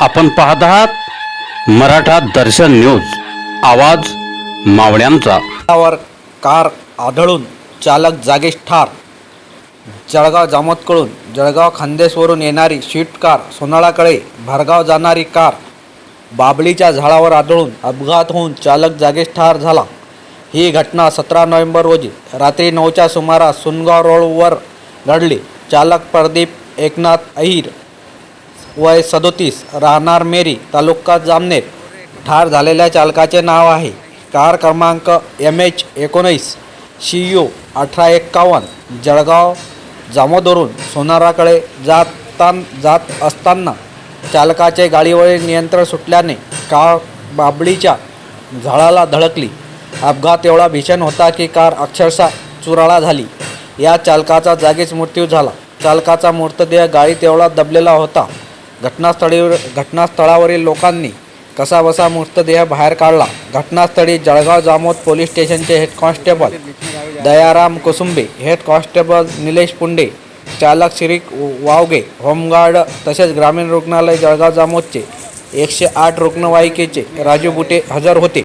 आपण पाहत आहात मराठा दर्शन न्यूज. आवाज मावळ्यांचा. रस्त्यावर कार आढळून चालक जागीच ठार. जळगाव जामोदकडून जळगाव खानदेशवरून येणारी स्विफ्ट कार सोनाळाकडे भरगाव जाणारी कार बाबळीच्या झाडावर आढळून अपघात होऊन चालक जागीच ठार झाला. ही घटना सतरा नोव्हेंबर रोजी रात्री नऊच्या सुमारास सुनगाव रोडवर घडली. चालक प्रदीप एकनाथ अहिर वय सदोतीस राहणार मेरी तालुका जामनेर. ठार झालेल्या चालकाचे नाव आहे. कार क्रमांक एम एच एकोणीस सी यू अठरा एक्कावन्न. जळगाव जामोदरून सोनाराकडे जातान जात असताना चालकाचे गाडीवरील नियंत्रण सुटल्याने कार बाबळीच्या झाडाला धडकली. अपघात एवढा भीषण होता की कार अक्षरशः चुराळा झाली. या चालकाचा जागीच मृत्यू झाला. चालकाचा मृतदेह गाडीत एवढा दबलेला होता. घटनास्थळी घटनास्थळावरील लोकांनी कसाबसा मृतदेह बाहेर काढला. घटनास्थळी जळगाव जामोद पोलीस स्टेशनचे head constable Dayaram Kusumbe head constable Nilesh Punde चालक श्री वावगे होमगार्ड तसेच ग्रामीण रुग्णालय जळगाव जामोदचे एकशे आठ रुग्णवाहिकेचे राजू बुटे हजर होते.